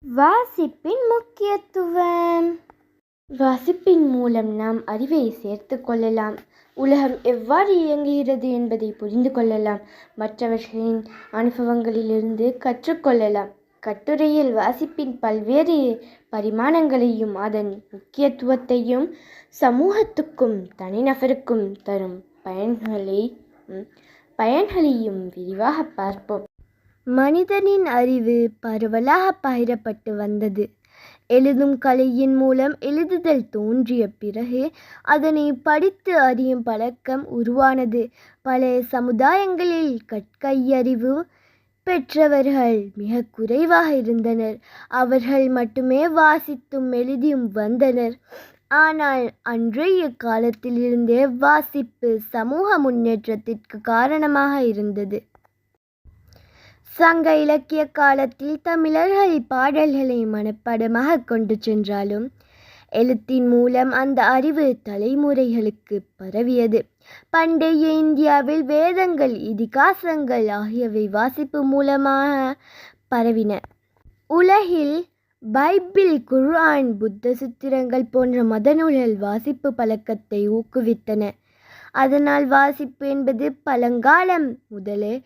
வாசிப்பின் முக்கியத்துவம். வாசிப்பின் மூலம் நாம் அறிவை சேர்த்து கொள்ளலாம். உலகம் எவ்வாறு இயங்குகிறது என்பதை புரிந்து கொள்ளலாம். மற்றவர்களின் அனுபவங்களிலிருந்து கற்றுக்கொள்ளலாம் கட்டுரையில் வாசிப்பின் பல்வேறு பரிமாணங்களையும் அதன் முக்கியத்துவத்தையும் சமூகத்துக்கும் தனிநபருக்கும் தரும் பயன்களை பயன்களையும் விரிவாக பார்ப்போம். மனிதனின் அறிவு பரவலாக பகிரப்பட்டு வந்தது. எழுதும் கலையின் மூலம் எழுதுதல் தோன்றிய பிறகு அதனை படித்து அறியும் பழக்கம் உருவானது. பல சமுதாயங்களில் கற்கையறிவு பெற்றவர்கள் மிக குறைவாக இருந்தனர். அவர்கள் மட்டுமே வாசித்தும் எழுதியும் வந்தனர். ஆனால் அன்றைய காலத்திலிருந்தே வாசிப்பு சமூக முன்னேற்றத்திற்கு காரணமாக இருந்தது. சங்க இலக்கிய காலத்தில் தமிழர்கள் பாடல்களை மனப்பாடமாக கொண்டு சென்றாலும் எழுத்தின் மூலம் அந்த அறிவு தலைமுறைகளுக்கு பரவியது. பண்டைய இந்தியாவில் வேதங்கள் இதிகாசங்கள் ஆகியவை வாசிப்பு மூலமாக பரவின. உலகில் பைபிள் குர்ஆன் புத்த சித்திரங்கள் போன்ற மத நூல்கள் வாசிப்பு பழக்கத்தை ஊக்குவித்தன. அதனால் வாசிப்பு என்பது பழங்காலம் முதலே